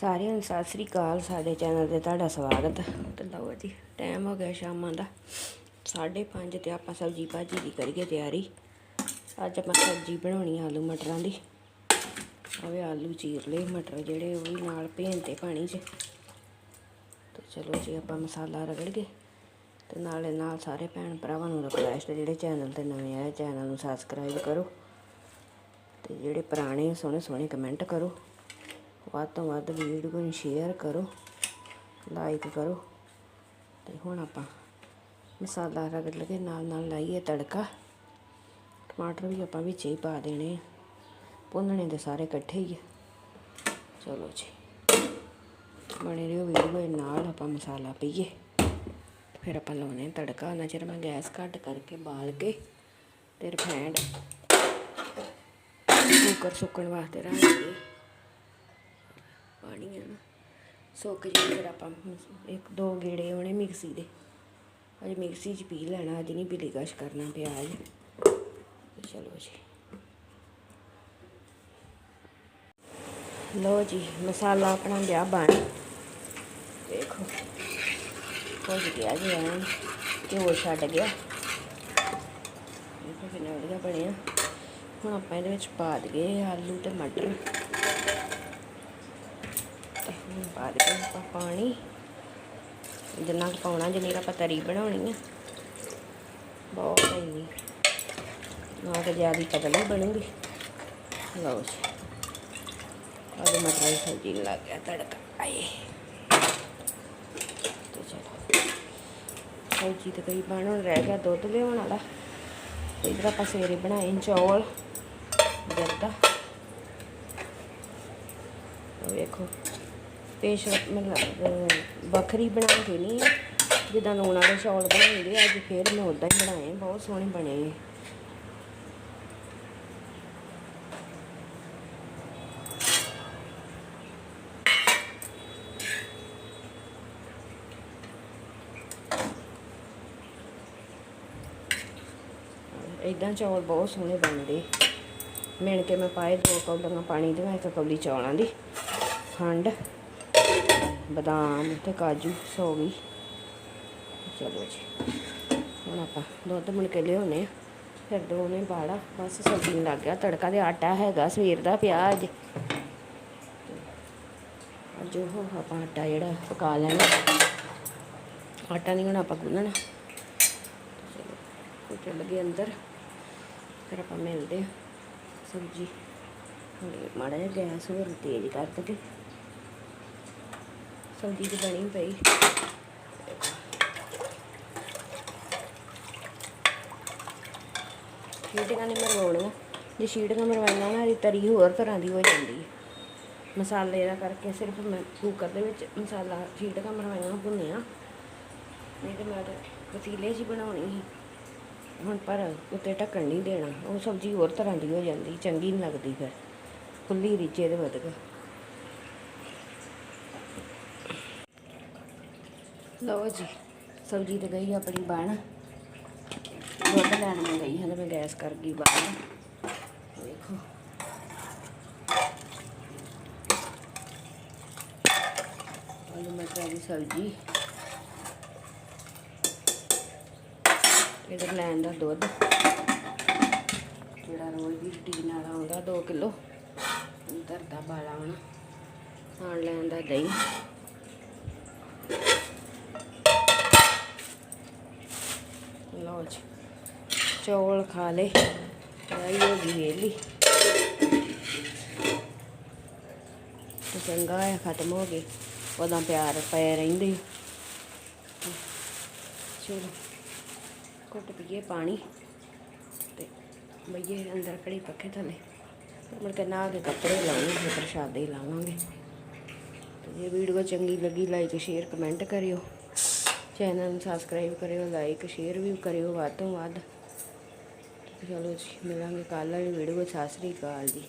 ਸਾਰਿਆਂ ਨੂੰ ਸਤਿ ਸ੍ਰੀ ਅਕਾਲ, ਸਾਡੇ ਚੈਨਲ ਤੇ ਤੁਹਾਡਾ ਸਵਾਗਤ। ਤੇ ਲਓ ਜੀ ਟਾਈਮ ਹੋ ਗਿਆ ਸ਼ਾਮਾਂ ਦਾ। 5:30 ਤੇ ਆਪਾਂ ਸਬਜੀ ਭਾਜੀ ਦੀ ਕਰੀਏ ਤਿਆਰੀ। ਅੱਜ ਆਪਾਂ ਸਬਜੀ ਬਣਾਉਣੀ ਆਲੂ ਮਟਰਾਂ ਦੀ। ਆਵੇ ਆਲੂ ਚੀਰ ਲਏ ਮਟਰ ਜਿਹੜੇ, ਉਹ ਵੀ ਨਾਲ ਭੇਨਤੇ ਪਾਣੀ 'ਚ। ਤੇ ਚਲੋ ਜੀ, ਆਪਾਂ ਮਸਾਲਾ ਰਗੜ ਗਏ ਤੇ ਨਾਲੇ ਨਾਲ ਸਾਰੇ ਭੈਣ ਭਰਾਵਾਂ ਨੂੰ ਰਿਕਵੈਸਟ ਜਿਹੜੇ ਚੈਨਲ ਤੇ ਨਵੇਂ ਆਏ, ਚੈਨਲ ਨੂੰ ਸਬਸਕ੍ਰਾਈਬ ਕਰੋ। ਤੇ ਜਿਹੜੇ ਪੁਰਾਣੇ ਸੋਹਣੇ ਸੋਹਣੇ ਕਮੈਂਟ ਕਰੋ। ਵੱਧ ਤੋਂ ਵੱਧ ਵੀਡੀਓ ਨੂੰ ਸ਼ੇਅਰ ਕਰੋ ਲਾਈਕ ਕਰੋ ਤੇ ਹੁਣ ਆਪਾਂ ਮਸਾਲਾ ਰਗੜ ਲਗੇ ਨਾਲ ਨਾਲ ਲਾਈਏ ਤੜਕਾ। ਟਮਾਟਰ ਵੀ ਆਪਾਂ ਵਿੱਚ ਹੀ ਪਾ ਦੇਣੇ ਆ। ਭੁੰਨਣੇ ਦੇ ਸਾਰੇ ਇਕੱਠੇ ਹੀ ਚਲੋ ਜੀ। ਬਣੇ ਰਹੋ ਵੀਡੀਓ ਨਾਲ, ਆਪਾਂ ਮਸਾਲਾ ਪੀਏ। ਫਿਰ ਆਪਾਂ ਲਾਉਣੇ ਤੜਕਾ। ਨਾ ਚਿਰ ਮੈਂ ਗੈਸ ਘੱਟ ਕਰਕੇ ਬਾਲ ਕੇ ਤੇ ਰਿਫਾਈਂਡ ਕੁੱਕਰ ਸੁੱਕਣ ਵਾਸਤੇ ਰੱਖ ਦਈਏ ਪਾਣੀ ਆ ਨਾ ਸੁੱਕ ਜੇ ਫਿਰ ਆਪਾਂ ਇੱਕ ਦੋ ਗੇੜੇ ਹੋਣੇ ਮਿਕਸੀ ਦੇ। ਅੱਜ ਮਿਕਸੀ 'ਚ ਪੀ ਲੈਣਾ, ਅੱਜ ਨਹੀਂ ਪੀਲੀ, ਕਸ਼ ਕਰਨਾ ਪਿਆਜ਼। ਚਲੋ ਜੀ। ਲੋ ਜੀ, ਮਸਾਲਾ ਆਪਣਾ ਗਿਆ ਬਣ। ਦੇਖੋ। ਹੋ ਗਿਆ ਜੀ ਐਨ ਘਿਓ ਛੱਡ ਗਿਆ। ਦੇਖੋ ਕਿੰਨਾ ਵਧੀਆ ਬਣਿਆ। ਹੁਣ ਆਪਾਂ ਇਹਦੇ ਵਿੱਚ ਪਾ ਦਈਏ ਆਲੂ ਤੇ ਮਟਰ। ਪਾ ਦਈਏ ਆਪਾਂ ਪਾਣੀ। ਜਿੰਨਾ ਕੁ ਪਾਉਣਾ, ਜਿੰਨੀ ਕੁ ਆਪਾਂ ਤਰੀ ਬਣਾਉਣੀ ਆ। ਬਹੁਤ ਸਹੀ। ਨਹੀਂ ਨਾ ਕਿ ਜ਼ਿਆਦਾ ਪਤਲੀ ਬਣੂਗੀ। ਲਓ ਜੀ। ਆਲੂ ਮਟਰ ਦੀ ਸਬਜ਼ੀ ਨੂੰ ਲੱਗ ਗਿਆ ਤੜਕਾ। ਆਏ। ਤੇ ਚਲੋ। ਸਬਜ਼ੀ ਤੇ ਕਈ ਬਣਨ ਰਹਿ ਗਿਆ ਦੁੱਧ ਲਿਆਉਣ ਵਾਲਾ। ਤੇ ਇਧਰ ਆਪਾਂ ਸਵੇਰੇ ਬਣਾਏ ਚੌਲ, ਜਰਦਾ। ਵੇਖੋ। ਪੇਸ਼ ਮਤਲਬ ਅਹ, ਵੱਖਰੀ ਬਣਾ ਕੇ ਨਹੀਂ ਜਿੱਦਾਂ ਨੂਣ ਵਾਲੇ ਚੌਲ ਬਣਾਉਂਦੇ ਅੱਜ ਫੇਰ ਮੈਂ ਉਦਾਂ ਹੀ ਬਣਾਏ ਬਹੁਤ ਸੋਹਣੇ ਬਣੇ ਇਦਾਂ ਚੌਲ ਬਹੁਤ ਸੋਹਣੇ ਬਣਦੇ। ਮਿਣ ਕੇ ਮੈਂ ਪਾਏ ਦੋ ਕੌਲੀਆਂ ਪਾਣੀ ਦੀਆਂ ਇੱਕ ਕੌਲੀ ਚੌਲਾਂ ਦੀ। ਖੰਡ। ਬਦਾਮ ਤੇ ਕਾਜੂ ਸੋ ਗਈ ਚਲੋ ਜੀ। ਹੁਣ ਆਪਾਂ ਦੁੱਧ ਮੁੜ ਕੇ ਲਿਆਉਣੇ ਆ। ਫਿਰ ਦੋਨੇ ਬਾੜਾ, ਬਸ ਸਬਜ਼ੀ ਨੂੰ ਲੱਗ ਗਿਆ। ਤੜਕਾ ਦੇ ਆਟਾ ਹੈਗਾ, ਸਵੇਰ ਦਾ ਪਿਆ ਅੱਜ ਅੱਜ ਉਹ ਆਪਾਂ ਆਟਾ ਜਿਹੜਾ ਪਕਾ ਲੈਣਾ। ਆਟਾ ਨਹੀਂ ਹੁਣ ਆਪਾਂ ਗੁੰਨਣਾ। ਚਲੋ ਕੁੱਟ ਲੱਗੇ ਅੰਦਰ। ਫਿਰ ਆਪਾਂ ਮਿਲਦੇ ਆ। ਸਬਜ਼ੀ। ਮਾੜਾ ਜਿਹਾ ਗੈਸ ਹੋਰ ਤੇਜ਼ ਕਰ ਦਗੇ ਸਬਜ਼ੀ ਦੀ ਬਣੀ ਪਈ। ਸ਼ੀਟਾਂ ਨਹੀਂ ਮਰਵਾਉਣੀਆਂ। ਜੇ ਸ਼ੀਟਾਂ ਮਰਵਾਈਆਂ ਨਾ, ਇਹਦੀ ਤਰੀ ਹੋਰ ਤਰ੍ਹਾਂ ਦੀ ਹੋ ਜਾਂਦੀ ਮਸਾਲੇ ਦਾ ਕਰਕੇ ਸਿਰਫ ਮੈਂ ਕੁੱਕਰ ਦੇ ਵਿੱਚ ਮਸਾਲਾ ਸ਼ੀਟਾਂ ਮਰਵਾਈਆਂ ਭੁੰਨਿਆ। ਨਹੀਂ ਤੇ ਮੈਂ ਤਾਂ ਪਤੀਲੇ 'ਚ ਹੀ ਬਣਾਉਣੀ ਸੀ। ਹੁਣ ਪਰ ਉੱਤੇ ਢੱਕਣ ਨਹੀਂ ਦੇਣਾ। ਉਹ ਸਬਜ਼ੀ ਹੋਰ ਤਰ੍ਹਾਂ ਦੀ ਹੋ ਜਾਂਦੀ, ਚੰਗੀ ਨਹੀਂ ਲੱਗਦੀ ਫਿਰ। ਖੁੱਲੀ ਰੀਚੇ ਦੇ ਵਧਗਾ ਲਓ ਜੀ, ਸਬਜ਼ੀ ਤੇ ਗਈ ਆਪਣੀ ਬਣ। ਦੁੱਧ ਲੈਣ ਮੈਂ ਗਈ ਹਾਂ ਤੇ ਮੈਂ ਗੈਸ ਕਰ ਗਈ ਬਾਹਰ। ਦੇਖੋ। ਆਲੂ ਮਟਰ ਦੀ ਸਬਜ਼ੀ। ਇਧਰ ਲੈਣ ਦਾ ਦੁੱਧ। ਜਿਹੜਾ ਰੋਜ਼ ਦੀ ਰੂਟੀਨ ਨਾਲ ਆਉਂਦਾ 2 ਕਿਲੋ। ਇਧਰ ਦਾ ਬਾਲਾ ਹੁਣ ਨਾਲ ਲੈਣ ਦਾ ਦਹੀਂ ਲਓ ਜੀ ਚੌਲ ਖਾ ਲੇ। ਕੜਾਈ ਹੋ ਗਈ ਵੇਲੀ। ਚੰਗਾ ਆ, ਖਤਮ ਹੋ ਗਏ ਉਹਦਾ ਪਿਆਰ ਪਏ ਰਹਿੰਦੇ। ਚਲੋ, ਘੁੱਟ ਪੀਏ ਪਾਣੀ। ਤੇ ਬਈਏ ਅੰਦਰ ਕੜੀ ਪੱਖੇ ਥੱਲੇ। ਫਿਰ ਮੁੜ ਕੇ ਨਹਾ ਕੇ ਕੱਪੜੇ ਲਾਉਣੇ ਪ੍ਰਸ਼ਾਦੇ ਲਾਵਾਂਗੇ। ਤੇ ਜੇ ਵੀਡੀਓ ਚੰਗੀ ਲੱਗੀ ਲਾਈਕ ਸ਼ੇਅਰ ਕਮੈਂਟ ਕਰਿਓ। ਚੈਨਲ ਨੂੰ ਸਬਸਕ੍ਰਾਈਬ ਕਰਿਓ ਲਾਈਕ ਸ਼ੇਅਰ ਵੀ ਕਰਿਓ, ਵੱਧ ਤੋਂ ਵੱਧ। ਚਲੋ ਜੀ ਮਿਲਾਂਗੇ ਕੱਲ੍ਹ ਵਾਲੀ ਵੀਡੀਓ ਸਤਿ ਸ੍ਰੀ ਅਕਾਲ ਜੀ।